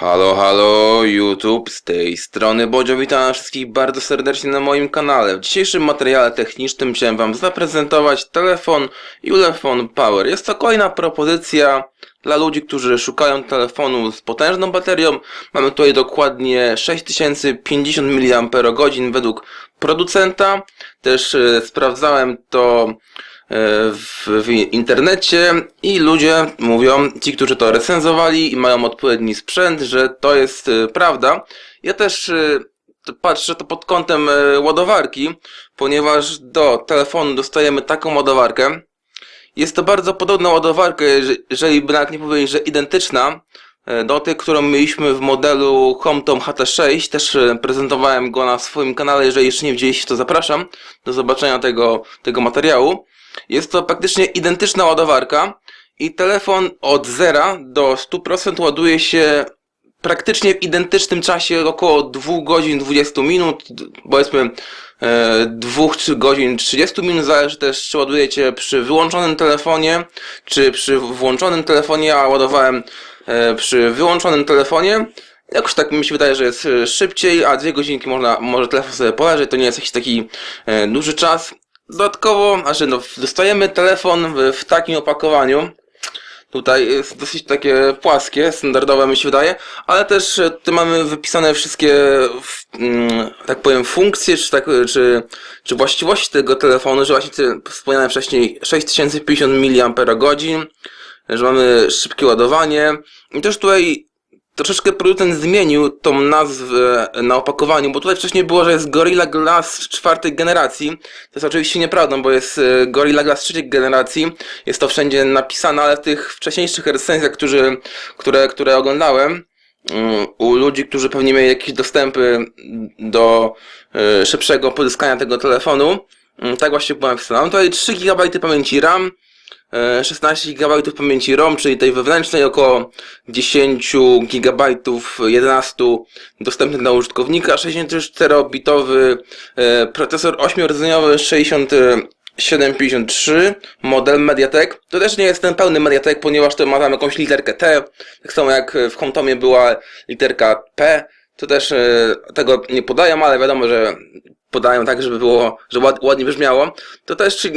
Halo, halo, YouTube, z tej strony Bodzio, witam wszystkich bardzo serdecznie na moim kanale. W dzisiejszym materiale technicznym chciałem Wam zaprezentować telefon Ulefone Power. Jest to kolejna propozycja dla ludzi, którzy szukają telefonu z potężną baterią. Mamy tutaj dokładnie 6050 mAh według producenta. Też e, sprawdzałem to w, w internecie i ludzie mówią, ci, którzy to recenzowali i mają odpowiedni sprzęt, że to jest y, prawda. Ja też y, patrzę to pod kątem y, ładowarki, ponieważ do telefonu dostajemy taką ładowarkę. Jest to bardzo podobna ładowarka, jeże- jeżeli by nawet nie powiedzieć, że identyczna do tej, którą mieliśmy w modelu HomeTom HT6. Też prezentowałem go na swoim kanale. Jeżeli jeszcze nie widzieliście, to zapraszam do zobaczenia tego, tego materiału. Jest to praktycznie identyczna ładowarka i telefon od 0 do 100% ładuje się praktycznie w identycznym czasie, około 2 godzin 20 minut, powiedzmy e, 2 3 godzin 30 minut, zależy też czy ładujecie przy wyłączonym telefonie, czy przy włączonym telefonie, ja ładowałem e, przy wyłączonym telefonie. Jakoś tak mi się wydaje, że jest e, szybciej, a dwie godzinki można, może telefon sobie poleżeć, to nie jest jakiś taki e, duży czas. Dodatkowo, znaczy no, dostajemy telefon w, w takim opakowaniu. Tutaj jest dosyć takie płaskie, standardowe mi się wydaje, ale też e, tu mamy wypisane wszystkie, mm, tak powiem, funkcje, czy, tak, czy, czy właściwości tego telefonu, że właśnie wspomniałem wcześniej 6050 mAh, że mamy szybkie ładowanie. I też tutaj troszeczkę producent zmienił tą nazwę na opakowaniu, bo tutaj wcześniej było, że jest Gorilla Glass czwartej generacji. To jest oczywiście nieprawdą, bo jest e, Gorilla Glass trzeciej generacji. Jest to wszędzie napisane, ale w tych wcześniejszych recenzjach, którzy, które, które oglądałem, mm, u ludzi, którzy pewnie mieli jakieś dostępy do e, szybszego pozyskania tego telefonu, mm, tak właśnie było napisane. Mam tutaj 3 GB pamięci RAM, 16 GB pamięci ROM, czyli tej wewnętrznej, około 10 GB, 11 dostępnych dla użytkownika, 64-bitowy e, procesor 8-rdzeniowy 6753, model Mediatek. To też nie jest ten pełny Mediatek, ponieważ to ma tam jakąś literkę T, tak samo jak w HomeTomie była literka P. To też e, tego nie podają, ale wiadomo, że podają tak, żeby było, że ład, ładnie brzmiało. To też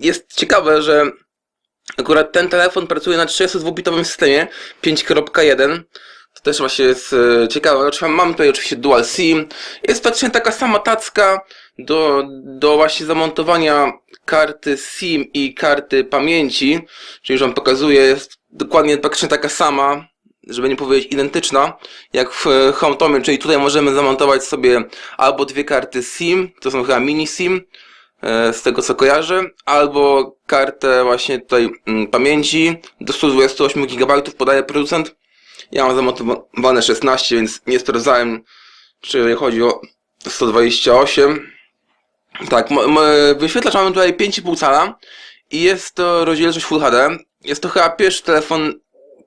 jest ciekawe, że Akurat ten telefon pracuje na 32-bitowym systemie 5.1. To też właśnie jest e, ciekawe. Oczywiście mam tutaj oczywiście dual SIM. Jest praktycznie taka sama tacka do, do właśnie zamontowania karty SIM i karty pamięci. Czyli już wam pokazuję, jest dokładnie praktycznie taka sama, żeby nie powiedzieć identyczna, jak w e, HomeTomie, czyli tutaj możemy zamontować sobie albo dwie karty SIM, to są chyba mini SIM, z tego co kojarzę, albo kartę właśnie tutaj mm, pamięci do 128 GB podaje producent. Ja mam zamontowane 16, więc nie sprawdzałem, czy chodzi o 128. Tak, wyświetlacz mamy tutaj 5,5 cala i jest to rozdzielczość Full HD. Jest to chyba pierwszy telefon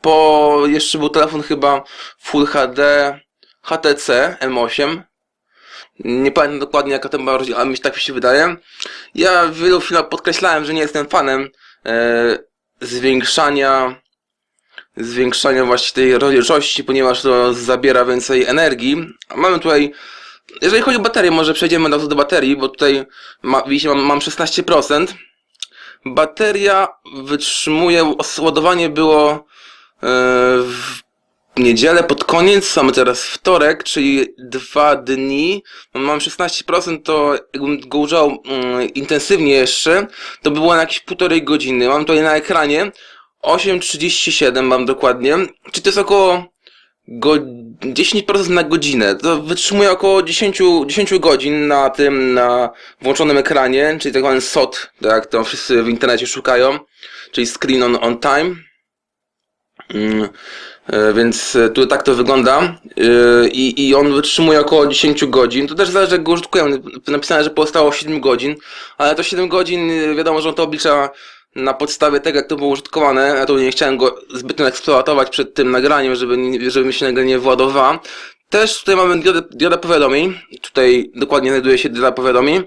po, jeszcze był telefon chyba Full HD HTC M8. Nie pamiętam dokładnie jaka to była rozdzielczość, ale mi się tak mi się wydaje. Ja w wielu filmach podkreślałem, że nie jestem fanem e, zwiększania zwiększania właśnie tej rozdzielczości, ponieważ to zabiera więcej energii. A mamy tutaj, jeżeli chodzi o baterię, może przejdziemy razu do baterii, bo tutaj ma, widzicie, mam, mam 16%. Bateria wytrzymuje, ładowanie było e, w niedzielę pod koniec, mamy teraz wtorek, czyli dwa dni. Mam 16%, to jakbym go używał mm, intensywnie jeszcze, to by było na jakieś półtorej godziny. Mam tutaj na ekranie 8.37 mam dokładnie, czyli to jest około go 10% na godzinę. To wytrzymuje około 10, 10 godzin na tym, na włączonym ekranie, czyli tak zwany SOT, tak to wszyscy w internecie szukają, czyli Screen on, on Time. Mm, Więc e, tu tak to wygląda E, i, i on wytrzymuje około 10 godzin. To też zależy jak go użytkujemy. Napisane, że pozostało 7 godzin, ale to 7 godzin e, wiadomo, że on to oblicza na podstawie tego jak to było użytkowane. Ja tu nie chciałem go zbytnio eksploatować przed tym nagraniem, żeby, żeby mi się nagle nie wyładowała. Też tutaj mamy diodę, diodę powiadomień. Tutaj dokładnie znajduje się dioda powiadomień,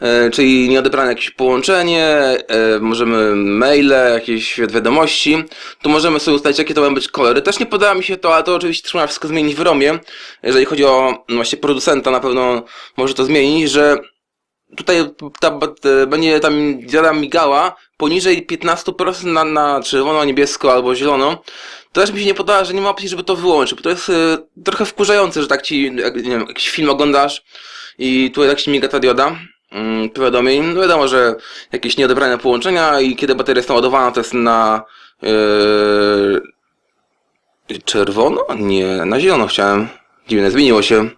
e, czyli nieodebrane jakieś połączenie, e, możemy maile, jakieś wiadomości. Tu możemy sobie ustalić, jakie to mają być kolory. Też nie podoba mi się to, ale to oczywiście trzeba wszystko zmienić w ROMie. Jeżeli chodzi o no, właśnie producenta, na pewno może to zmienić, że tutaj ta, bat- będzie tam dioda migała poniżej 15% na, na czerwono, niebiesko albo zielono. To też mi się nie podoba, że nie ma opcji, żeby to wyłączyć, bo to jest y, trochę wkurzające, że tak ci, jak, nie wiem, jakiś film oglądasz i tu tak się miga ta dioda mm, powiadomień. No wiadomo, że jakieś nieodebrane połączenia i kiedy bateria jest naładowana, to jest na yy, czerwono? Nie, na zielono chciałem. Dziwne, zmieniło się.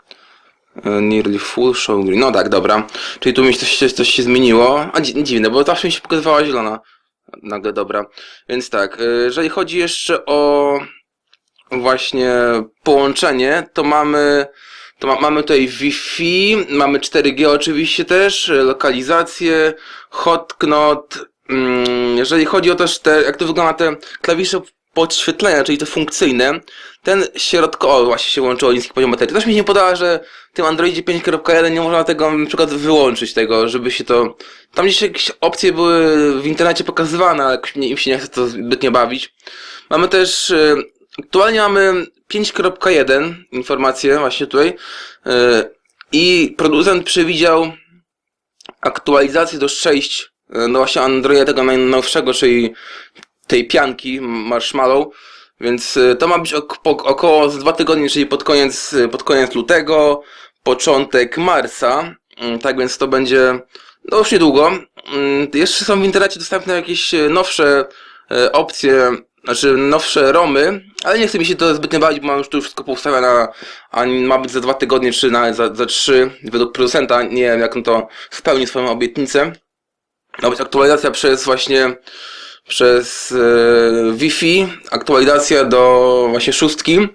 E, Nearly full show green. No tak, dobra. Czyli tu mi coś, coś, coś się zmieniło. A dzi- dziwne, bo zawsze mi się pokazywała zielona. Nagle dobra. Więc tak, e, jeżeli chodzi jeszcze o właśnie połączenie, to mamy to ma, mamy tutaj Wi-Fi, mamy 4G oczywiście też, lokalizację, hotknot. Mm, jeżeli chodzi o też te, jak to wygląda te klawisze podświetlenia, czyli te funkcyjne, ten środkowy, o właśnie się łączyło niski poziom baterii. Też mi się nie podoba, że w tym Androidzie 5.1 nie można tego na przykład wyłączyć tego, żeby się to... Tam gdzieś jakieś opcje były w internecie pokazywane, ale jakoś im się nie chce to zbytnio bawić. Mamy też... e, Aktualnie mamy 5.1 informacje właśnie tutaj e, i producent przewidział aktualizację do 6 e, no właśnie Androida tego najnowszego, czyli tej pianki Marshmallow, więc e, to ma być około z dwa tygodnie, czyli pod koniec, e, pod koniec lutego, początek marca, Mm, tak więc to będzie no już niedługo. Mm, Jeszcze są w internecie dostępne jakieś e, nowsze opcje, znaczy nowsze romy, ale nie chcę mi się to zbytnio bawić, bo mam już tu wszystko poustawione, na, a ma być za dwa tygodnie, czy nawet za, za trzy, według producenta, nie wiem jak on to spełni swoją obietnicę. Ma być aktualizacja przez właśnie przez e, Wi-Fi, aktualizacja do właśnie szóstki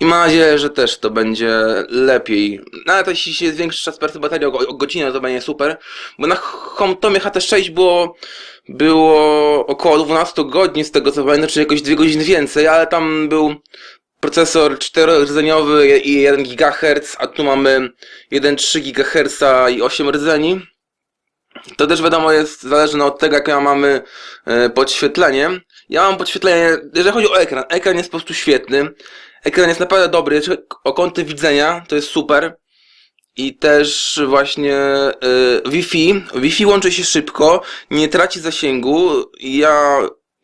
i mam nadzieję, że też to będzie lepiej. Nawet jeśli się zwiększy czas pracy baterii o, o godzinę, to będzie super, bo na HomeTomie HT6 było było około 12 godzin z tego co pamiętam, czyli jakoś 2 godziny więcej, ale tam był procesor 4-rdzeniowy i 1 GHz, a tu mamy 1,3 GHz i 8 rdzeni. To też wiadomo jest zależne od tego, jakie mamy e, podświetlenie. Ja mam podświetlenie, jeżeli chodzi o ekran, ekran jest po prostu świetny. Ekran jest naprawdę dobry, o kąty widzenia, to jest super. I też właśnie y, Wi-Fi. Wi-Fi łączy się szybko, nie traci zasięgu. Ja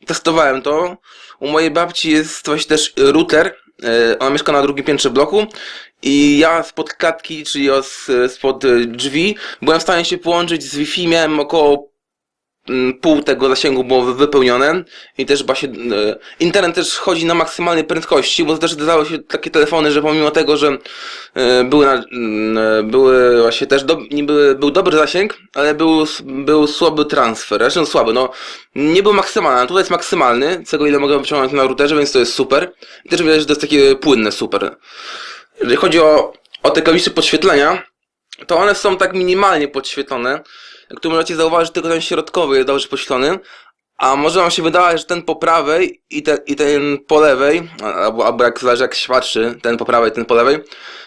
testowałem to. U mojej babci jest właśnie też router. y, Ona mieszka na drugim piętrze bloku. I ja spod klatki, czyli od, spod drzwi, byłem w stanie się połączyć z Wi-Fi. Miałem około mm, pół tego zasięgu było wy- wypełnione i też właśnie e, internet też chodzi na maksymalnej prędkości, bo też zdarzały się takie telefony, że pomimo tego, że e, były, na, mm, e, były właśnie też do, nie były, był dobry zasięg, ale był, był słaby transfer, zresztą słaby, no nie był maksymalny, a tutaj jest maksymalny, czego ile mogę wyciągnąć na routerze, więc to jest super. I też widać, że to jest takie płynne super. Jeżeli chodzi o, o te klawisze podświetlenia, to one są tak minimalnie podświetlone. Jak tu możecie zauważyć, tylko ten środkowy jest dobrze podświetlony. A może wam się wydawać, że ten po prawej i, te, i ten po lewej, albo, albo jak zależy jak się patrzy, ten po prawej, ten po lewej,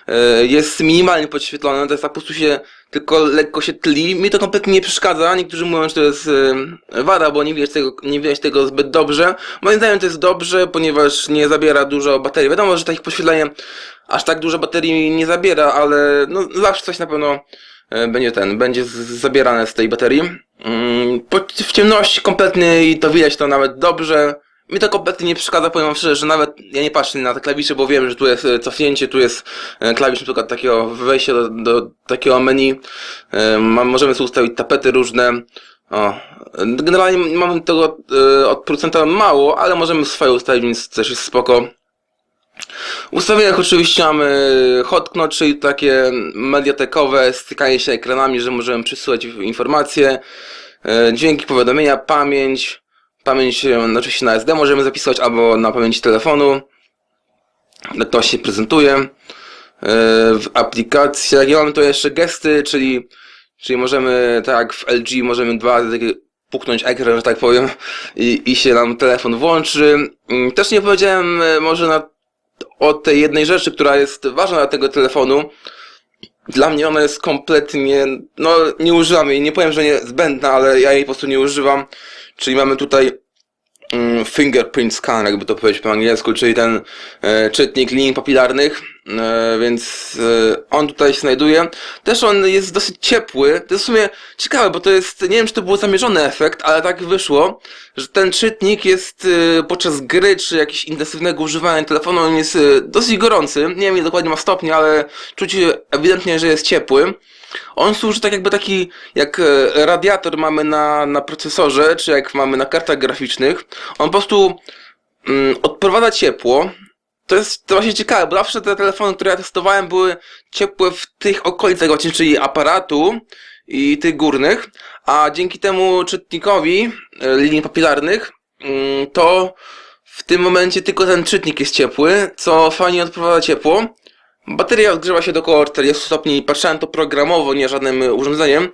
yy, jest minimalnie podświetlony, to jest po prostu się tylko lekko się tli. Mi to kompletnie nie przeszkadza. Niektórzy mówią, że to jest yy, wada, bo nie widać tego, nie widać tego zbyt dobrze. Moim zdaniem to jest dobrze, ponieważ nie zabiera dużo baterii. Wiadomo, że takich podświetlenie aż tak dużo baterii nie zabiera, ale no, zawsze coś na pewno e, będzie ten, będzie zabierane z tej baterii. Mm, w ciemności kompletnej to widać to nawet dobrze. Mi to kompletnie nie przeszkadza, powiem wam szczerze, że nawet ja nie patrzę na te klawisze, bo wiem, że tu jest e, cofnięcie, tu jest e, klawisz na przykład takiego wejścia do, do takiego menu. E, Możemy sobie ustawić tapety różne. O. Generalnie mamy tego od producenta mało, ale możemy swoje ustawić, więc też jest spoko. Ustawieniach oczywiście mamy hotknot, czyli takie mediatekowe stykanie się ekranami, że możemy przesyłać informacje, e, dźwięki, powiadomienia, pamięć, pamięć e, oczywiście na SD możemy zapisywać albo na pamięci telefonu. Tak to się prezentuje. E, W aplikacjach ja mamy tu jeszcze gesty, czyli, czyli możemy, tak w LG, możemy dwa takie puknąć ekran, że tak powiem, i, i się nam telefon włączy. Mm, Też nie powiedziałem może na od tej jednej rzeczy, która jest ważna dla tego telefonu. Dla mnie ona jest kompletnie, no nie używam jej, nie powiem, że nie zbędna, ale ja jej po prostu nie używam. Czyli mamy tutaj fingerprint scanner, jakby to powiedzieć po angielsku, czyli ten e, czytnik linii papilarnych, e, więc e, on tutaj się znajduje. Też on jest dosyć ciepły. To jest w sumie ciekawe, bo to jest, nie wiem czy to był zamierzony efekt, ale tak wyszło, że ten czytnik jest podczas gry czy jakiegoś intensywnego używania telefonu, on jest dosyć gorący. Nie wiem ile dokładnie ma stopni, ale czuć ewidentnie, że jest ciepły. On służy tak jakby taki, jak e, radiator mamy na, na procesorze, czy jak mamy na kartach graficznych. On po prostu mm, odprowadza ciepło. To jest to właśnie ciekawe, bo zawsze te telefony, które ja testowałem, były ciepłe w tych okolicach właśnie, czyli aparatu i tych górnych, a dzięki temu czytnikowi e, linii papilarnych, mm, to w tym momencie tylko ten czytnik jest ciepły, co fajnie odprowadza ciepło. Bateria odgrzewa się do około 40 stopni. Patrzyłem to programowo, nie żadnym urządzeniem.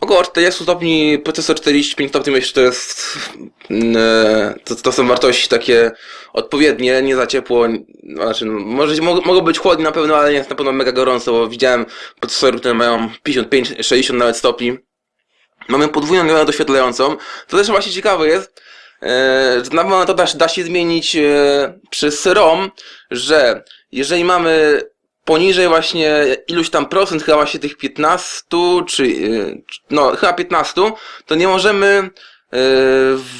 Około 40 stopni, procesor 45 stopni, myślę, że to jest. mm, To, to są wartości takie odpowiednie, nie za ciepło. Znaczy, może, mogą być chłodnie na pewno, ale nie jest na pewno mega gorąco, bo widziałem procesory, które mają 55, 60 nawet stopni. Mamy podwójną granatę doświetlającą. To też właśnie ciekawe jest, e, że na pewno to da, da się zmienić e, przez ROM, że jeżeli mamy poniżej właśnie iluś tam procent, chyba właśnie tych 15, czy yy, no chyba 15, to nie możemy yy,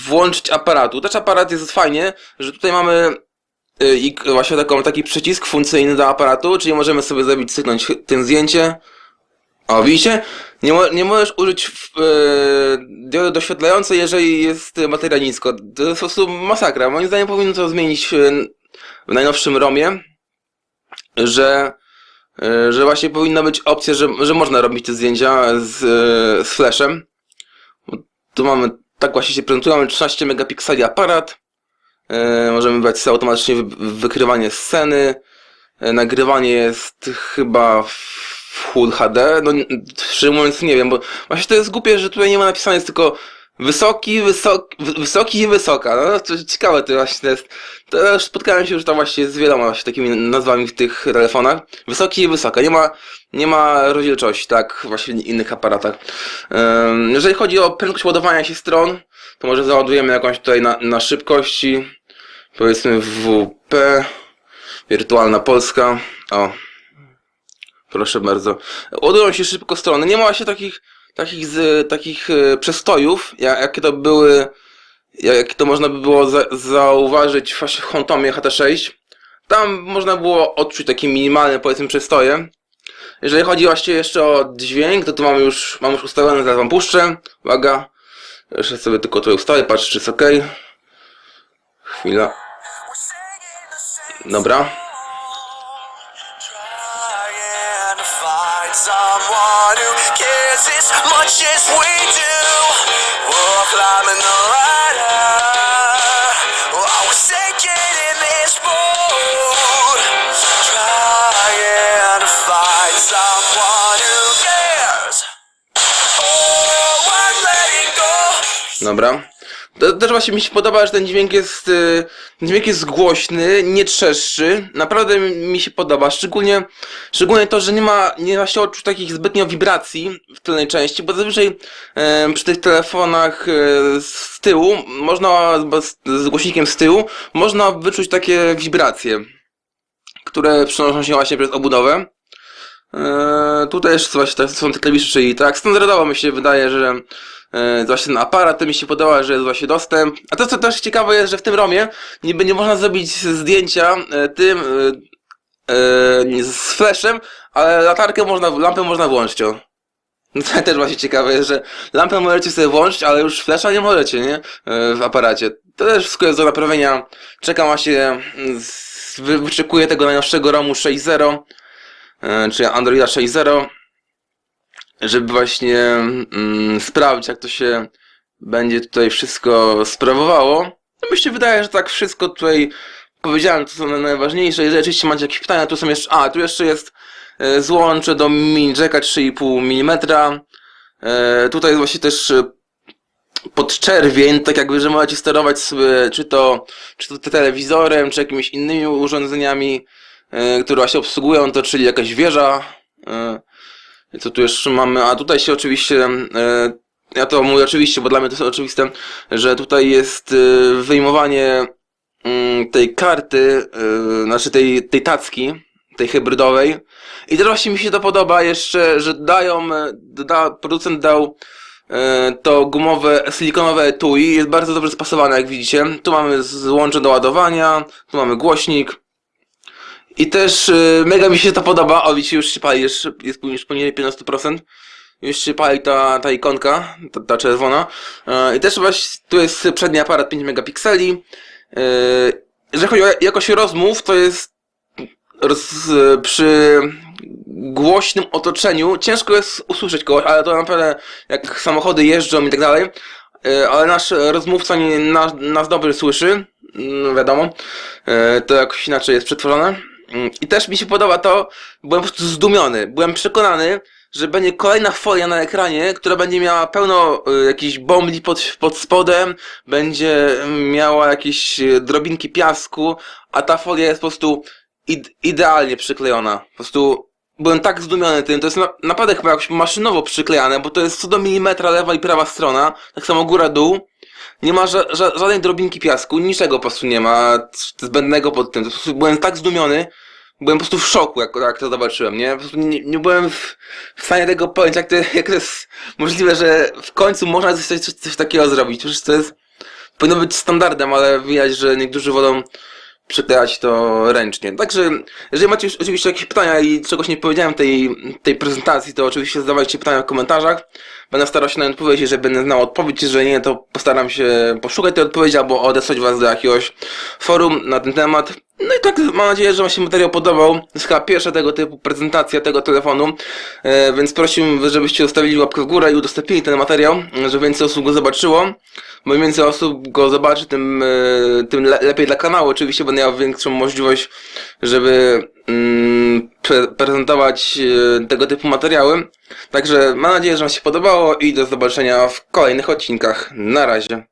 włączyć aparatu. Też aparat jest fajnie, że tutaj mamy yy, i właśnie taką, taki przycisk funkcyjny do aparatu, czyli możemy sobie zrobić, cyknąć tym zdjęcie. O, widzicie? Nie, nie możesz użyć yy, diody doświetlającej, jeżeli jest bateria nisko. To jest po prostu masakra. Moim zdaniem powinno to zmienić w najnowszym ROMie że, e, że właśnie powinna być opcja, że, że można robić te zdjęcia z, e, z flashem. Tu mamy, tak właśnie się prezentuje, mamy 13 megapikseli aparat. E, możemy brać sobie automatycznie wy, wykrywanie sceny. Nagrywanie jest chyba w Full HD. No, szczerze mówiąc nie wiem, bo właśnie to jest głupie, że tutaj nie ma napisane, jest tylko wysoki, wysoki, wysoki i wysoka. No to ciekawe to właśnie jest. To już spotkałem się już tam właśnie z wieloma właśnie takimi nazwami w tych telefonach. Wysoki i wysoka. Nie ma, nie ma rozdzielczości, tak właśnie w innych aparatach. Jeżeli chodzi o prędkość ładowania się stron, to może załadujemy jakąś tutaj na, na szybkości. Powiedzmy WP. Wirtualna Polska. O. Proszę bardzo. Ładują się szybko strony. Nie ma właśnie takich, takich, z, takich e, przestojów, ja- jakie to były, ja- jakie to można by było za, zauważyć w Hontomie HT6. Tam można było odczuć takie minimalne, powiedzmy, przestoje. Jeżeli chodzi właśnie jeszcze o dźwięk, to tu mam już, mam już ustawione, zaraz wam puszczę. Uwaga. Jeszcze sobie tylko to ustawię, patrzę, czy jest ok. Chwila. Dobra. Cares as much as we do. We're climbing the ladder. I was sinking in this boat. Trying to find someone who cares. Oh, I'm letting go. Dobra. To, też właśnie mi się podoba, że ten dźwięk jest, y, dźwięk jest głośny, nie trzeszczy. Naprawdę mi się podoba. Szczególnie, szczególnie to, że nie ma, nie ma się odczuć takich zbytnio wibracji w tylnej części, bo zazwyczaj e, przy tych telefonach e, z tyłu, można, z, z głośnikiem z tyłu, można wyczuć takie wibracje, które przenoszą się właśnie przez obudowę. Eee, tutaj jeszcze właśnie są te klawisze, czyli tak standardowo mi się wydaje, że e, właśnie ten aparat, to mi się podoba, że jest właśnie dostęp. A to co też ciekawe jest, że w tym ROMie niby nie można zrobić zdjęcia e, tym e, e, z flashem, ale latarkę można, lampę można włączyć. O. No to też właśnie ciekawe jest, że lampę możecie sobie włączyć, ale już flasha nie możecie, nie? E, W aparacie. To też wszystko jest do naprawienia. Czekam właśnie, mm, z- wy- wyczekuję tego najnowszego ROMu 6.0 e, czy Androida 6.0, żeby właśnie mm, sprawdzić, jak to się będzie tutaj wszystko sprawowało. No mi się wydaje, że tak wszystko tutaj powiedziałem, to są najważniejsze. Jeżeli oczywiście macie jakieś pytania, tu są jeszcze. A, tu jeszcze jest e, złącze do mini jacka 3,5 mm. E, tutaj jest właśnie też e, pod czerwień, tak jakby, że możecie sterować sobie czy to, czy to telewizorem, czy jakimiś innymi urządzeniami, e, które właśnie obsługują to, czyli jakaś wieża. e, co tu jeszcze mamy? A tutaj się oczywiście, e, ja to mówię oczywiście, bo dla mnie to jest oczywiste, że tutaj jest e, wyjmowanie mm, tej karty, e, znaczy tej, tej tacki, tej hybrydowej. I też właśnie mi się to podoba jeszcze, że dają, da, producent dał to gumowe, silikonowe etui, jest bardzo dobrze spasowane jak widzicie. Tu mamy złącze do ładowania, tu mamy głośnik. I też e, mega mi się to podoba, o widzicie już się pali, już jest już poniżej 15%. Już się pali ta, ta ikonka, ta, ta czerwona. E, I też właśnie tu jest przedni aparat 5 megapikseli. E, Jeżeli chodzi o jakość rozmów, to jest roz, przy głośnym otoczeniu ciężko jest usłyszeć kogoś, ale to naprawdę jak samochody jeżdżą i tak dalej, e, ale nasz rozmówca nie, nas, nas dobrze słyszy, no wiadomo, e, to jakoś inaczej jest przetworzone. Mm, I też mi się podoba to, byłem po prostu zdumiony, byłem przekonany, że będzie kolejna folia na ekranie, która będzie miała pełno y, jakichś bombli pod, pod spodem, będzie miała jakieś y, drobinki piasku, a ta folia jest po prostu id idealnie przyklejona. Po prostu byłem tak zdumiony tym, to jest na naprawdę chyba jakoś maszynowo przyklejane, bo to jest co do milimetra lewa i prawa strona, tak samo góra-dół. Nie ma ża ża żadnej drobinki piasku, niczego po prostu nie ma zbędnego pod tym. Byłem tak zdumiony, byłem po prostu w szoku, jak, jak to zobaczyłem, nie? Nie, nie byłem w, w stanie tego pojąć, jak to, jak to jest możliwe, że w końcu można coś, coś, coś takiego zrobić. Przecież to jest, powinno być standardem, ale widać, że niektórzy wolą przyklejać to ręcznie. Także, jeżeli macie już oczywiście jakieś pytania i czegoś nie powiedziałem tej, tej prezentacji, to oczywiście zadawajcie pytania w komentarzach. Będę starał się na nie odpowiedzieć, jeżeli będę znał odpowiedź, jeżeli nie, to postaram się poszukać tej odpowiedzi albo odesłać was do jakiegoś forum na ten temat. No i tak mam nadzieję, że wam się materiał podobał. To jest chyba pierwsza tego typu prezentacja tego telefonu, e, więc prosiłbym, żebyście zostawili łapkę w górę i udostępnili ten materiał, żeby więcej osób go zobaczyło. Bo im więcej osób go zobaczy, tym, e, tym le lepiej dla kanału. Oczywiście będę miał większą możliwość, żeby mm, prezentować e, tego typu materiały. Także mam nadzieję, że wam się podobało i do zobaczenia w kolejnych odcinkach. Na razie.